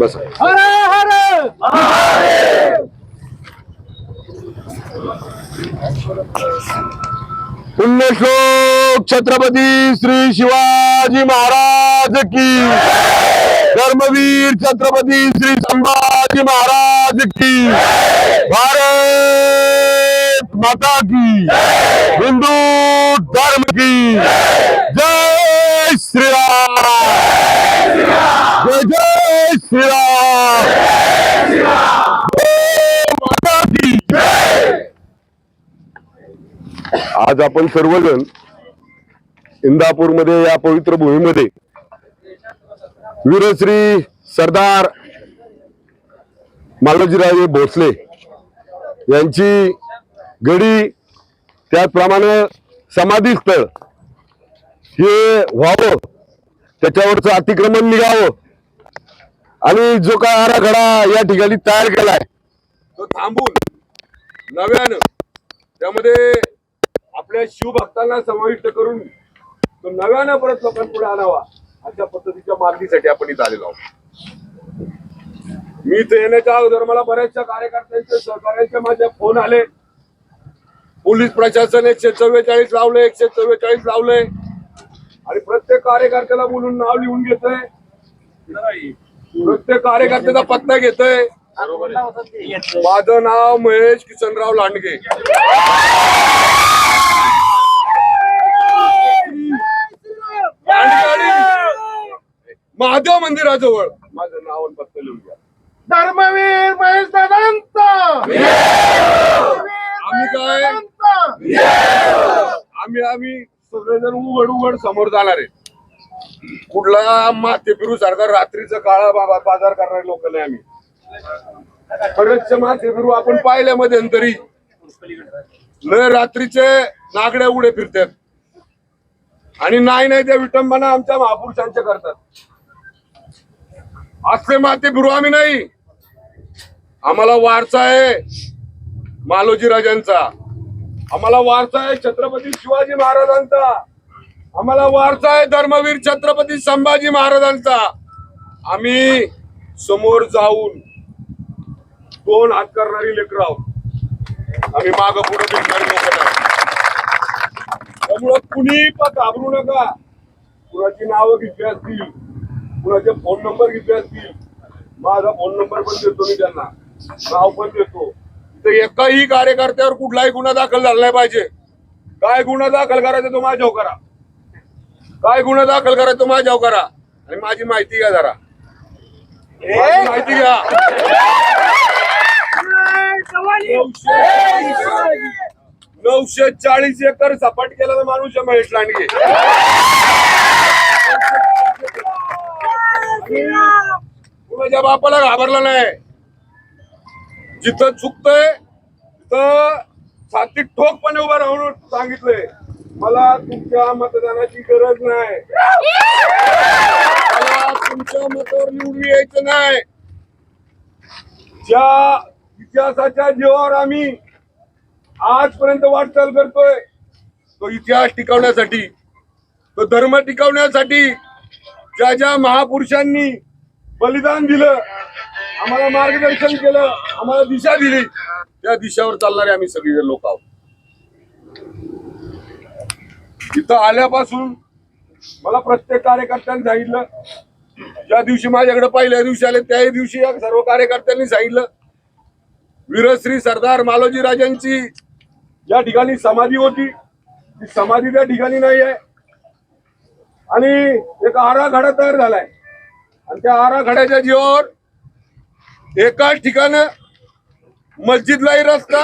बस हर हर पुण्यश्लोक छत्रपती श्री शिवाजी महाराज की धर्मवीर छत्रपती श्री संभाजी महाराज की भारत माता की हिंदू धर्म की जय श्री राम जय जय श्री राम माता की आज आपण सर्वजण इंदापूरमध्ये या पवित्र भूमीमध्ये वीरश्री सरदार मालोजीराजे भोसले यांची गडी त्याचप्रमाणे समाधी स्थळ हे व्हावं त्याच्यावरचं अतिक्रमण निघावं आणि जो काय आराखडा या ठिकाणी तयार केलाय तो थांबून नव्यानं त्यामध्ये आपल्या शिवभक्तांना समाविष्ट करून तो नव्यानं परत लोकांपुढे आणावा अशा पद्धतीच्या मागणीसाठी आपण इथं आलेलो आहोत. मी इथे येण्याच्या अगोदर मला बऱ्याचशा कार्यकर्त्यांचे सहकार्यांचे माझे फोन आले. पोलीस प्रशासन एकशे चव्वेचाळीस लावले एकशे चव्वेचाळीस लावले आणि प्रत्येक कार्यकर्त्याला बोलून नाव लिहून घेतोय. प्रत्येक कार्यकर्त्याचा पत्ता घेतोय. माझं नाव महेश किसनराव लांडगे. महादेव मंदिराजवळ. माझं नाव पत्ता लिहून घ्या. धर्मवीर महेश दादांचा आम्ही काय? आम्ही आम्ही सगळेजण उघड उघड समोर जाणार आहे. कुठला माथे फिरू सारखा रात्रीचं काळा बाबा बाजार करणारे लोक नाही आम्ही. बरेचसे माथे फिरू आपण पाहिल्या मध्यंतरी लय रात्रीचे नागड्या उडे फिरतात आणि नाही नाही त्या विटंबना आमच्या महापुरुषांच्या करतात. असले माते गुरु आम्ही नाही. आम्हाला वारसा आहे मालोजी राजांचा. आम्हाला वारसा आहे छत्रपती शिवाजी महाराजांचा. आम्हाला वारसा आहे धर्मवीर छत्रपती संभाजी महाराजांचा. आम्ही समोर जाऊन दोन हात करणारी लेकर आहोत. आम्ही माग पुढे त्यामुळं कुणी पण घाबरू नका. कुणाची नावं घेतली असतील कुणाचे फोन नंबर घेतले असतील माझा फोन नंबर पण देतो मी त्यांना. नाव पण देतो. तर एकाही कार्यकर्त्यावर कुठलाही गुन्हा दाखल झाला नाही पाहिजे. काय गुन्हा दाखल करायचा तो माझ्यावर करा. काय गुन्हा दाखल करायचा तो माझ्यावर करा. आणि माझी माहिती घ्या जरा. माहिती घ्या. नऊशे चाळीस एकर सपाट केलेला माणूस आहे महेश लांडगे कुणाच्या बापाला घाबरला नाही. जिथं चुकतंय तिथं छातीत ठोकपणे उभं राहून सांगितलंय मला तुमच्या मतदानाची गरज नाही. मला तुमच्या मतावर निवडून यायचं नाही. ज्या इतिहासाच्या जीवावर आम्ही आजपर्यंत वाटचाल करतोय. तो इतिहास टिकवण्यासाठी तो धर्म टिकवण्यासाठी ज्या ज्या महापुरुषांनी बलिदान दिलं आम्हाला मार्गदर्शन केलं आम्हाला दिशा दिली त्या दिशावर चालणारे आम्ही सगळे लोक आहोत. इथं आल्यापासून मला प्रत्येक कार्यकर्त्यांनी सांगितलं ज्या दिवशी माझ्याकडे पहिल्या दिवशी आले त्याही दिवशी या सर्व कार्यकर्त्यांनी सांगितलं वीरश्री सरदार मालोजी राजांची ज्या ठिकाणी समाधी होती ती समाधी त्या ठिकाणी नाही आहे. आणि एक आराखडा तयार झालाय. आणि त्या आराखड्याच्या जीवावर एकाच ठिकाण मस्जिदलाही रस्ता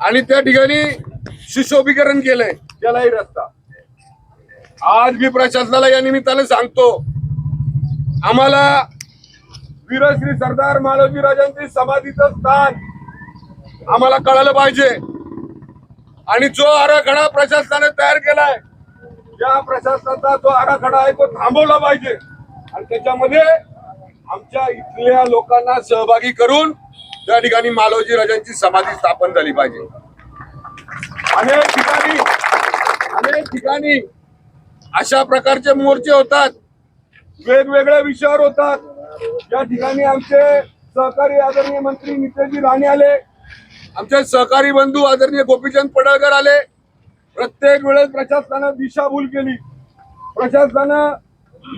आणि त्या ठिकाणी सुशोभीकरण केलंय त्यालाही रस्ता. आज मी प्रशासनाला या निमित्ताने सांगतो आम्हाला वीरश्री सरदार मालोजी राजांची समाधीचं स्थान आम्हाला कळालं पाहिजे. आणि जो आराखडा प्रशासनाने तयार केलाय या प्रशासनाचा जो आराखडा आहे तो थांबवला पाहिजे. आणि त्याच्यामध्ये आमच्या इथल्या लोकांना सहभागी करून त्या ठिकाणी मालोजी राजांची समाधी स्थापन झाली पाहिजे. अनेक ठिकाणी अनेक ठिकाणी अशा प्रकारचे मोर्चे होतात. वेगवेगळ्या विषयावर होतात. या ठिकाणी आमचे सहकारी आदरणीय मंत्री नितेशजी राणे आले आमचे सहकारी बंधू आदरणीय गोपीचंद पडळकर आले. प्रत्येक वेळेस प्रशासनानं दिशाभूल केली. प्रशासनानं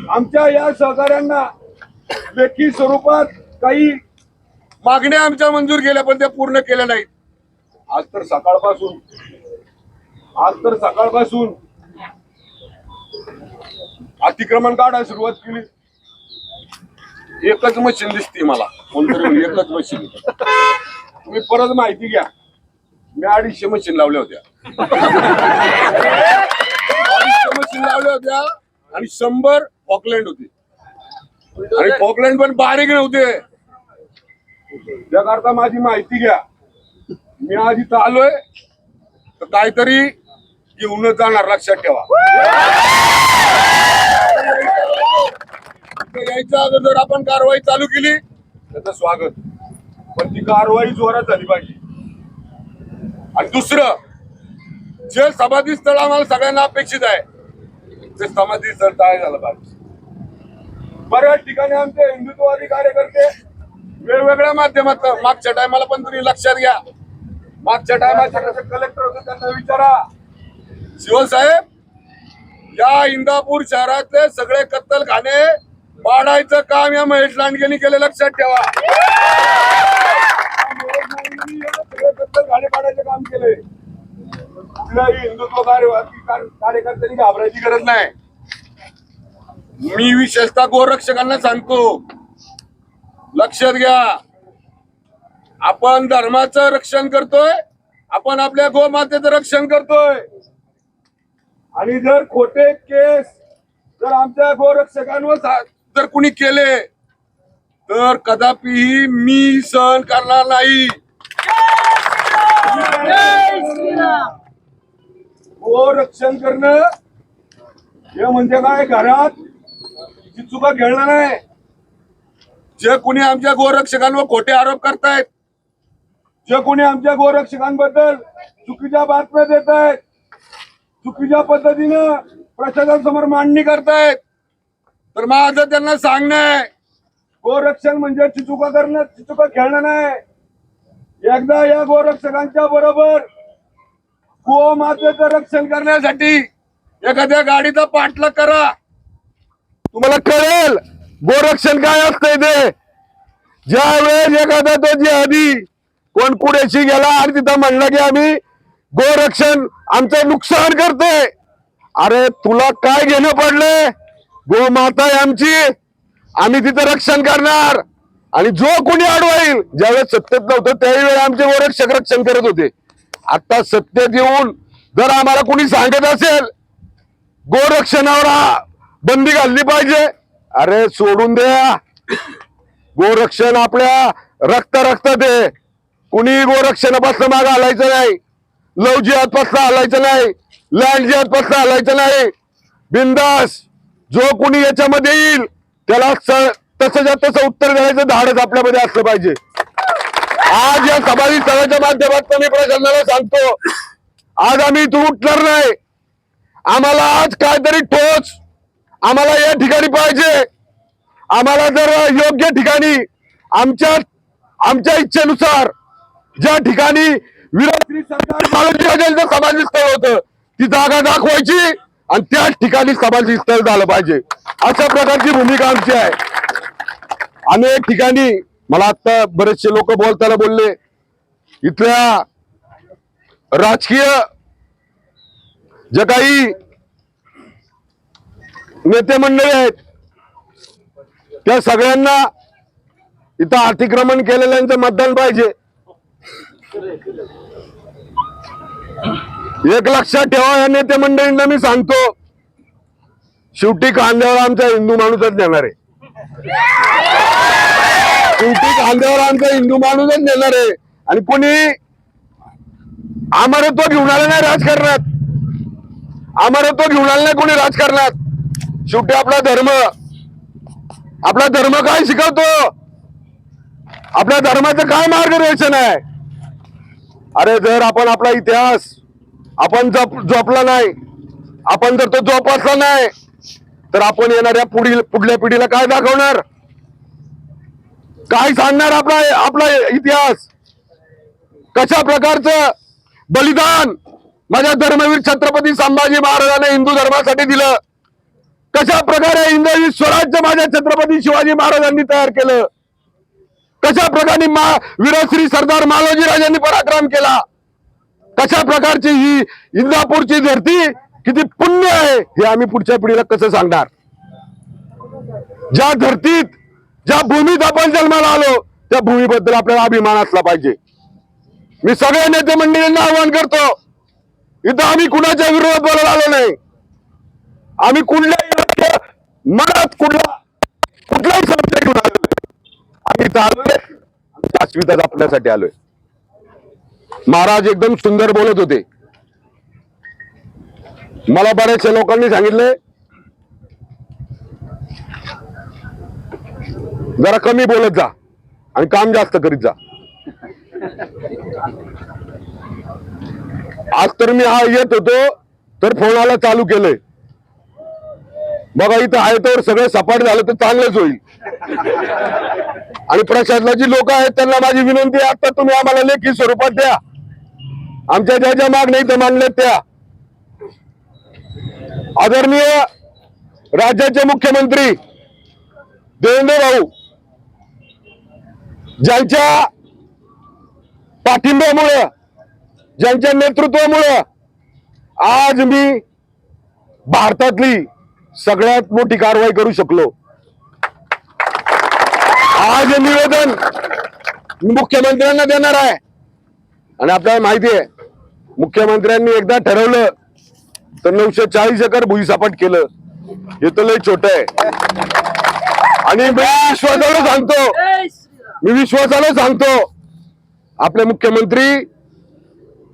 आमच्या या सहकाऱ्यांना लेखी स्वरूपात काही मागण्या आमच्या मंजूर केल्या पण त्या पूर्ण केल्या नाहीत. आज तर सकाळपासून आज तर सकाळपासून अतिक्रमण काढायला सुरुवात केली. एकच मशीन दिसते मला. कोणतरी एकच मशीन. तुम्ही परत माहिती घ्या. मी अडीचशे मशीन लावल्या होत्या. अडीचशे मशीन लावल्या होत्या आणि शंभर फॉकलँड होती. आणि फॉकलँड पण बारीक नव्हते. त्याकरता माझी माहिती घ्या. मी आज इथं आलोय. तर काहीतरी घेऊनच जाणार लक्षात ठेवा. यायच्या अगोदर आपण कारवाई चालू केली. त्याचं स्वागत. पण ती कारवाई जोरात झाली पाहिजे. आणि दुसरं जे समाधी स्थळ आम्हाला सगळ्यांना अपेक्षित आहे ते समाधी स्थळ तयार झालं पाहिजे. बऱ्याच ठिकाणी आमचे हिंदुत्ववादी कार्यकर्ते वेगवेगळ्या माध्यमात मागच्या टायमाला पण तुम्ही लक्षात घ्या. मागच्या टायमाला कलेक्टर होते त्यांना विचारा. शिवसाहेब या इंदापूर शहरातले सगळे कत्तलखाने पाडायचं काम या महेश लांडगेनी केले लक्षात ठेवा. सगळे गाणे पाडायचं काम केलंय. कुठल्याही हिंदुत्व कार्यकर्त्यांनी घाबरायची गरज नाही. मी विशेषतः गोरक्षकांना सांगतो लक्षात घ्या. आपण धर्माचं रक्षण करतोय आपण आपल्या गोमातेचं रक्षण करतोय. आणि जर खोटे केस जर आमच्या गोरक्षकांवर जर कुणी केले तर कदापिही मी सहन करणार नाही. जय हो, रक्षण गोरक्षण करणं हे म्हणजे काय घरात जी चुका खेळणार नाही जे कोणी आमच्या गोरक्षकांवर खोटे आरोप करतायत जे कोणी आमच्या गोरक्षकांबद्दल चुकीच्या बातम्या देत आहेत चुकीच्या पद्धतीनं प्रशासनासमोर मांडणी करतायत तर माझं त्यांना सांगणं आहे गोरक्षण म्हणजे चिचुका करणं चिचुका खेळणं नाही एकदा या गोरक्षकांच्या बरोबर गोमातेचं रक्षण करण्यासाठी एखाद्या गाडीचा पाठलाग करा. तुम्हाला कळेल गोरक्षण काय असतंय ते. ज्या वेळेस एखादा तो जिहादी कोण कुडेशी गेला आणि तिथं म्हणलं की आम्ही गोरक्षण आमचं नुकसान करते अरे तुला काय घेणं पडलंय? गोमाता आहे आमची. आम्ही तिथं रक्षण करणार. आणि जो कोणी अडवाईल ज्यावेळेस सत्तेत नव्हतं त्यावेळी आमचे गोरक्षक रक्षण करत होते. आता सत्तेत येऊन जर आम्हाला कोणी सांगत असेल गोरक्षणावर बंदी घालली पाहिजे. अरे सोडून द्या. गोरक्षण आपल्या रक्त रक्त दे. कुणी गोरक्षणापासून माग हलायचं नाही. लव जिहादपासून हलायचं नाही. लँड जिहादपासून हलायचं नाही. बिंदास जो कुणी याच्यामध्ये येईल त्याला स- तसंच्या तसं उत्तर देण्याचं धाडच आपल्यामध्ये असलं पाहिजे. आज या समाधी स्थळाच्या माध्यमातून मी प्रशासनाला सांगतो आज आम्ही इथून उठणार नाही. आम्हाला आज काहीतरी ठोस आम्हाला या ठिकाणी पाहिजे. आम्हाला जर योग्य ठिकाणी आमच्या आमच्या इच्छेनुसार ज्या ठिकाणी विरोधी सरकार मालकी समाधी स्थळ होतं ती जागा दाखवायची आणि त्याच ठिकाणी समाधी स्थळ झालं पाहिजे. अशा प्रकारची भूमिका आमची आहे. अनेक ठिकाणी मला आता बरेचसे लोक बोलताना बोलले इथल्या राजकीय जे काही नेते मंडळी आहेत त्या सगळ्यांना इथं अतिक्रमण केलेल्यांचं मतदान पाहिजे. एक लक्षात ठेवा या नेते मंडळींना मी सांगतो शेवटी कांद्यावर आमचा हिंदू माणूसच देणार आहे. शेवटी कांद्यावर आमचा हिंदू माणूसच देणार आहे. आणि कोणी अमरत्व घेऊन आला नाही राजकारणात. अमरत्व घेऊन आला नाही कोणी राजकारणात. शेवटी आपला धर्म आपला धर्म काय शिकवतो? आपल्या धर्माचं काय मार्गदर्शन आहे? अरे जर आपण आपला इतिहास आपण जप जपला नाही आपण जर तो जोपासला नाही तर आपण येणाऱ्या पुढील पुढल्या पिढीला काय दाखवणार? काय सांगणार आपला आपला इतिहास? कशा प्रकारचं बलिदान माझ्या धर्मवीर छत्रपती संभाजी महाराजांना हिंदू धर्मासाठी दिलं? कशा प्रकारे इंद्रजी स्वराज्य माझ्या छत्रपती शिवाजी महाराजांनी तयार केलं? कशा प्रकारे मा वीरश्री सरदार मालोजी राजांनी पराक्रम केला? कशा प्रकारची ही इंदापूरची धरती किती पुण्य आहे हे आम्ही पुढच्या पिढीला कसं सांगणार? ज्या धरतीत ज्या भूमीत आपण जन्माला आलो त्या भूमीबद्दल आपल्याला अभिमान असला पाहिजे. मी सगळ्या नेते मंडळींना आवाहन करतो इथं आम्ही कुणाच्या विरोधात बोलायला आलो नाही. आम्ही कुठल्याही मनात कुठला कुठलाही संशय घेऊन आलो आम्ही इथं आलोय आमच्या जपण्यासाठी आलोय. महाराज एकदम सुंदर बोलत होते. मला बऱ्याचशा लोकांनी सांगितले जरा कमी बोलत जा आणि काम जास्त करीत जा. आज तर मी हा येत होतो तर फोनाला चालू केलंय. बघा इथं आहे तर सगळं सपाट झालं तर चांगलंच होईल. आणि प्रशासनाची लोक आहेत त्यांना माझी विनंती आहे आता तुम्ही आम्हाला लेखी स्वरूपात द्या. आमच्या ज्या ज्या मागण्या इथं मांडल्यात त्या. आदरणीय राज्याचे मुख्यमंत्री देवेंद्र भाऊ ज्यांच्या पाठिंब्यामुळं ज्यांच्या नेतृत्वामुळं आज मी भारतातली सगळ्यात मोठी कारवाई करू शकलो. आज निवेदन मुख्यमंत्र्यांना देणार आहे. आणि आपल्याला माहिती आहे मुख्यमंत्र्यांनी एकदा ठरवलं तर नऊशे चाळीस एकर भुईसापाट केलं. हे तर लय छोट आहे. आणि मी विश्वासाला सांगतो मी विश्वासानं सांगतो आपले मुख्यमंत्री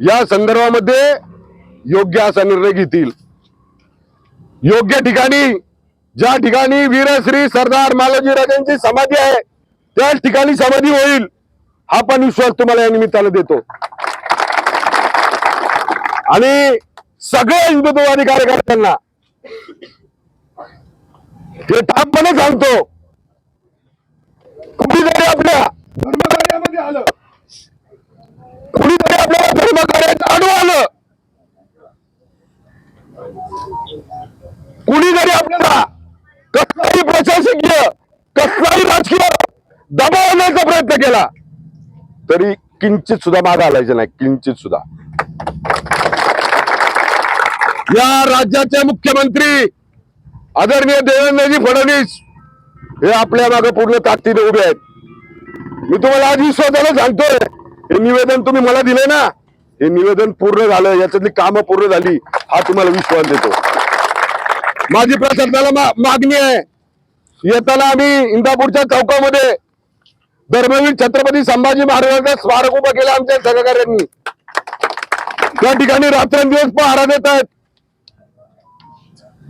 या संदर्भामध्ये योग्य असा निर्णय घेतील. योग्य ठिकाणी ज्या ठिकाणी वीरश्री सरदार मालोजी राजांची समाधी आहे त्याच ठिकाणी समाधी होईल हा पण विश्वास तुम्हाला या निमित्तानं देतो. आणि सगळ्या हिंदुत्ववादी कार्यकर्त्यांना हे ठामपणे सांगतो कुणीतरी आपल्या धर्मकार्यामध्ये आलं. कुणीतरी आपल्याला धर्मकार्यात आडवं आलं. कुणीतरी आपल्याला कसलाही प्रशासकीय कसलाही राजकीय दबाव आणण्याचा प्रयत्न केला तरी किंचित सुद्धा मागे आलायचं नाही किंचित सुद्धा. या राज्याचे मुख्यमंत्री आदरणीय देवेंद्रजी फडणवीस हे आपल्या मागे पूर्ण ताकदीने उभे आहेत. मी तुम्हाला आज विश्वासाला सांगतोय हे निवेदन तुम्ही मला दिले ना हे निवेदन पूर्ण झालं याच्यातली कामं पूर्ण झाली हा तुम्हाला विश्वास देतो. माझी प्रशासनाला मा- मागणी आहे. येताना आम्ही इंदापूरच्या चौकामध्ये धर्मवीर छत्रपती संभाजी महाराजांचा स्मारक उभं केला आमच्या सहकार्यांनी त्या ठिकाणी रात्रंदिवस पहारा देत आहेत.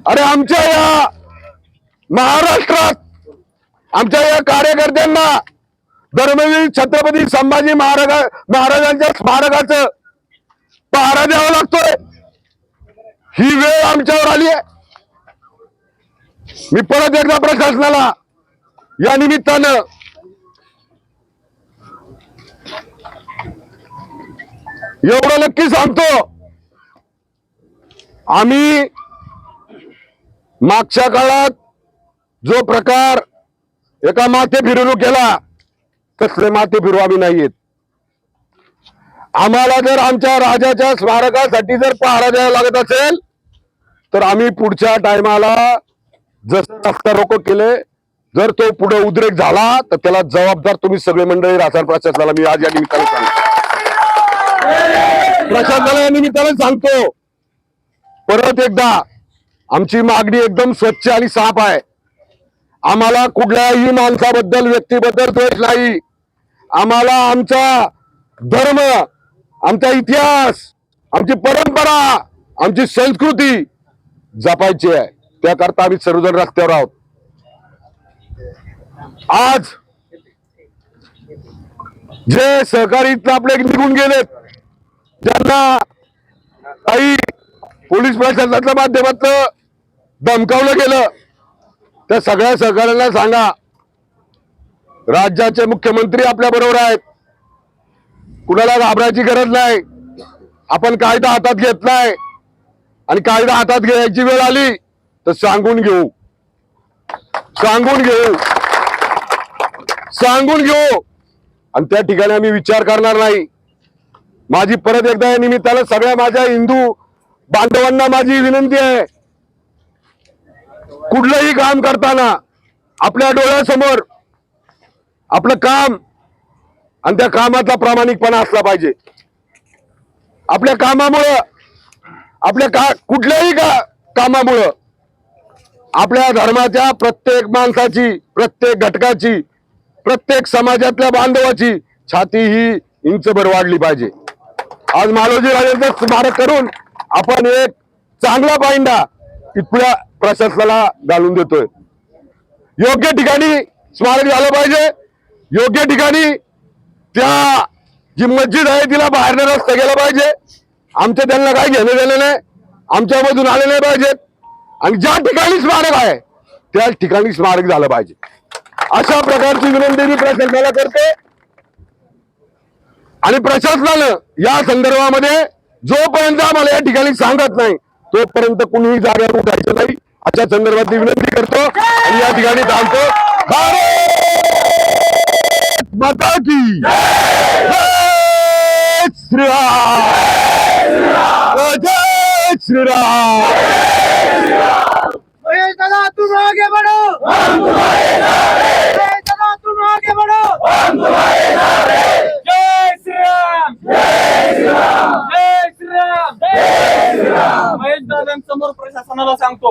अरे आमच्या या महाराष्ट्रात आमच्या या कार्यकर्त्यांना धर्मवीर छत्रपती संभाजी महाराज महाराजांच्या स्मारकाचं पहारा द्यावा लागतोय. ही वेळ आमच्यावर आली आहे. मी परत एकदा प्रशासनाला या निमित्तानं एवढं नक्की सांगतो. आम्ही मागच्या काळात जो प्रकार एका माथे फिरवणूक केला तसले माथे फिरू आम्ही नाहीयेत आम्हाला जर आमच्या राजाच्या स्मारकासाठी जर पहारा द्यावा लागत असेल तर आम्ही पुढच्या टायमाला जसं रस्ता रोको केले जर तो पुढे उद्रेक झाला तर त्याला जबाबदार तुम्ही सगळे मंडळी राजस्थान प्रशासनाला मी आज या निमित्ताने सांगतो. प्रशासनाला या निमित्ताने सांगतो. परत एकदा आमची मागणी एकदम स्वच्छ आणि साफ आहे. आम्हाला कुठल्याही माणसाबद्दल व्यक्तीबद्दल द्वेष नाही. आम्हाला आमचा धर्म आमचा इतिहास आमची परंपरा आमची संस्कृती जपायची आहे. त्याकरता आम्ही सर्वजण रस्त्यावर आहोत. आज जे सहकारी इथनं आपले निघून गेलेत ज्यांना काही पोलीस प्रशासनाच्या माध्यमातून धमकावलं गेलं. त्या सगळ्या सहकाऱ्यांना सांगा. राज्याचे मुख्यमंत्री आपल्या बरोबर आहेत. कुणाला घाबरायची गरज नाही. आपण कायदा हातात घेतलाय. आणि कायदा हातात घ्यायची वेळ आली तर सांगून घेऊ. सांगून घेऊ. सांगून घेऊ. आणि त्या ठिकाणी आम्ही विचार करणार नाही. माझी परत एकदा या निमित्तानं सगळ्या माझ्या हिंदू बांधवांना माझी विनंती आहे. कुठलंही काम करताना आपल्या डोळ्यासमोर आपलं काम आणि त्या कामाचा प्रामाणिकपणा असला पाहिजे. आपल्या कामामुळं आपल्या का कुठल्याही का कामामुळं आपल्या धर्माच्या प्रत्येक माणसाची प्रत्येक घटकाची प्रत्येक समाजातल्या बांधवाची छाती ही इंचभर वाढली पाहिजे. आज मालोजी राजेंचं स्मारक करून आपण एक चांगला पाहिंडा इथल्या प्रशासनाला घालून देतोय. योग्य ठिकाणी स्मारक झालं पाहिजे. योग्य ठिकाणी त्या जी मस्जिद आहे तिला बाहेरनं रस्ता गेला पाहिजे. आमच्या त्यांना काय घेणं देणं नाही. आमच्यामधून आले नाही पाहिजेत आणि ज्या ठिकाणी स्मारक आहे त्या ठिकाणी स्मारक झालं पाहिजे. अशा प्रकारची विनंती मी प्रशासनाला करते आणि प्रशासनानं या संदर्भामध्ये जोपर्यंत आम्हाला या ठिकाणी सांगत नाही तोपर्यंत कुणीही जागेवर उठायचं नाही. अशा संदर्भात विनंती करतो आणि या ठिकाणी थांबतो. भारत श्री जय श्री श्री प्रशासनाला सांगतो.